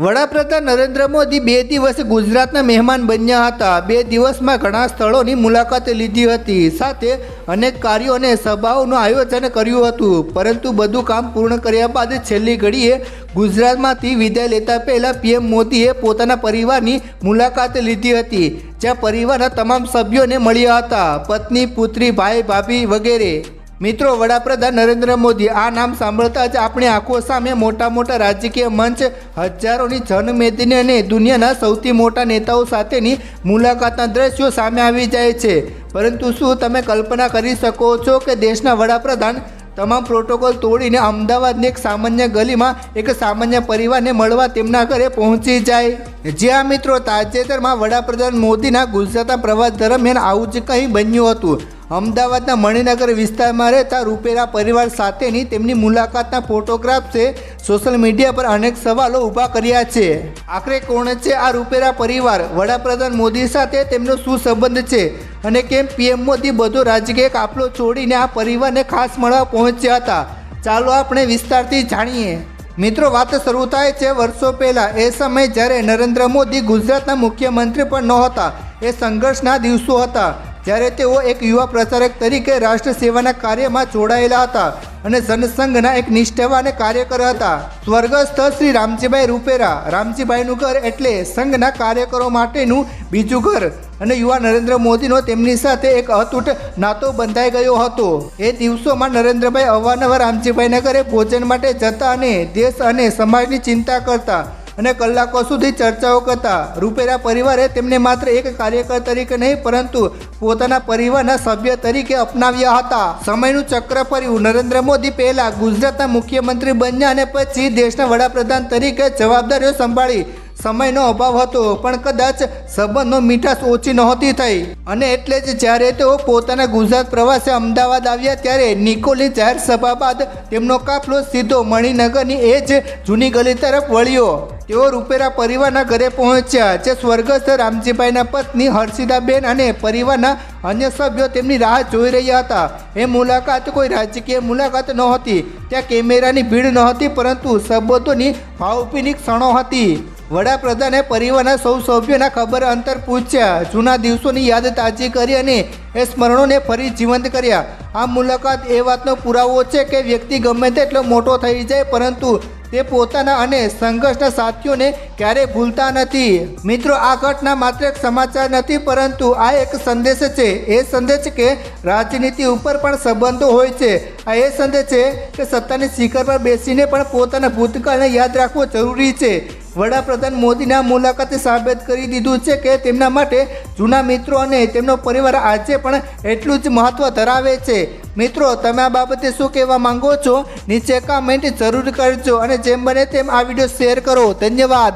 વડાપ્રધાન નરેન્દ્ર મોદી બે દિવસ ગુજરાતના મહેમાન બન્યા હતા. બે દિવસમાં ઘણા સ્થળોની મુલાકાત લીધી હતી. સાથે અનેક કાર્યો અને સભાઓનું આયોજન કર્યું હતું. પરંતુ બધું કામ પૂર્ણ કર્યા બાદ છેલ્લી ઘડીએ ગુજરાતમાંથી વિદાય લેતા પહેલાં પીએમ મોદીએ પોતાના પરિવારની મુલાકાત લીધી હતી, જ્યાં પરિવારના તમામ સભ્યોને મળ્યા હતા. પત્ની, પુત્રી, ભાઈ, ભાભી વગેરે. મિત્રો, વડાપ્રધાન નરેન્દ્ર મોદી આ નામ સાંભળતા જ આપણી આંખો સામે મોટા મોટા રાજકીય મંચ, હજારોની જનમેદની અને દુનિયાના સૌથી મોટા નેતાઓ સાથેની મુલાકાતના દ્રશ્યો સામે આવી જાય છે. પરંતુ શું તમે કલ્પના કરી શકો છો કે દેશના વડાપ્રધાન તમામ પ્રોટોકોલ તોડીને અમદાવાદની એક સામાન્ય ગલીમાં એક સામાન્ય પરિવારને મળવા તેમના ઘરે પહોંચી જાય? જ્યાં મિત્રો, તાજેતરમાં વડાપ્રધાન મોદીના ગુજરાતના પ્રવાસ દરમિયાન આવું જ કંઈ બન્યું હતું. અમદાવાદના મણિનગર વિસ્તારમાં રહેતા રૂપેરા પરિવાર સાથેની તેમની મુલાકાતના ફોટોગ્રાફ્સે સોશિયલ મીડિયા પર અનેક સવાલો ઊભા કર્યા છે. આખરે કોણ છે આ રૂપેરા પરિવાર? વડાપ્રધાન મોદી સાથે તેમનો શું સંબંધ છે? અને કેમ પીએમ મોદી બધો રાજકીય કાફલો છોડીને આ પરિવારને ખાસ મળવા પહોંચ્યા હતા? ચાલો આપણે વિસ્તારથી જાણીએ. મિત્રો, વાત શરૂ થાય છે વર્ષો પહેલાં. એ સમયે જ્યારે નરેન્દ્ર મોદી ગુજરાતના મુખ્યમંત્રી પણ નહોતા. એ સંઘર્ષના દિવસો હતા. જ્યારે તેઓ એક યુવા પ્રચારક તરીકે રાષ્ટ્ર સેવાના કાર્યમાં જોડાયેલા હતા અને જનસંઘના એક નિષ્ઠાવાન કાર્યકર હતા. સ્વર્ગસ્થ શ્રી રામજીભાઈ રૂપેરા. રામજીભાઈનું ઘર એટલે સંઘના કાર્યકરો માટેનું બીજું ઘર અને યુવા નરેન્દ્ર મોદીનો તેમની સાથે એક અતૂટ નાતો બંધાઈ ગયો હતો. એ દિવસોમાં નરેન્દ્રભાઈ અવારનવાર રામજીભાઈના ઘરે ભોજન માટે જતા અને દેશ અને સમાજની ચિંતા કરતા અને કલાકો સુધી ચર્ચાઓ કરતા. રૂપેરા પરિવારે તેમને માત્ર એક કાર્યકર તરીકે નહીં, પરંતુ પોતાના પરિવારના સભ્ય તરીકે અપનાવ્યા હતા. સમયનું ચક્ર ફર્યું. નરેન્દ્ર મોદી પહેલા ગુજરાતના મુખ્યમંત્રી બન્યા અને પછી દેશના વડાપ્રધાન તરીકે જવાબદારીઓ સંભાળી. સમયનો અભાવ હતો, પણ કદાચ સંબંધનો મીઠાશ ઓછી નહોતી થઈ. અને એટલે જ જ્યારે તેઓ પોતાના ગુજરાત પ્રવાસે અમદાવાદ આવ્યા, ત્યારે નિકોલની જાહેર સભા બાદ તેમનો કાફલો સીધો મણિનગરની એ જ જૂની ગલી તરફ વળ્યો. તેઓ રૂપેરા પરિવારના ઘરે પહોંચ્યા જે સ્વર્ગસ્થ રામજીભાઈના પત્ની હર્ષિદાબેન અને પરિવારના અન્ય સભ્યો તેમની રાહ જોઈ રહ્યા હતા. એ મુલાકાત કોઈ રાજકીય મુલાકાત નહોતી. ત્યાં કેમેરાની ભીડ નહોતી પરંતુ સંબોધોની ભાવપીની ક્ષણો હતી. વડાપ્રધાને પરિવારના સૌ સભ્યોના ખબર અંતર પૂછ્યા. જૂના દિવસોની યાદ તાજી કરી અને એ સ્મરણોને ફરી જીવંત કર્યા. આ મુલાકાત એ વાતનો પુરાવો છે કે વ્યક્તિ ગમે તેટલો મોટો થઈ જાય પરંતુ તે પોતાના અને સંઘર્ષના સાથીઓને ક્યારેય ભૂલતા નથી. મિત્રો, આ ઘટના માત્ર એક સમાચાર નથી, પરંતુ આ એક સંદેશ છે. એ સંદેશ કે રાજનીતિ ઉપર પણ સંબંધો હોય છે. આ એ સંદેશ છે કે સત્તાની શિખર પર બેસીને પણ પોતાના ભૂતકાળને યાદ રાખવો જરૂરી છે. વડાપ્રધાન મોદીના મુલાકાતે સાબિત કરી દીધું છે કે તેમના માટે જૂના મિત્રો અને તેમનો પરિવાર આજે પણ એટલું જ મહત્ત્વ ધરાવે છે. મિત્રો, તમે આ બાબતે શું કહેવા માંગો છો? નીચે કમેન્ટ જરૂર કરજો અને જેમ બને તેમ આ વીડિયો શેર કરો. ધન્યવાદ.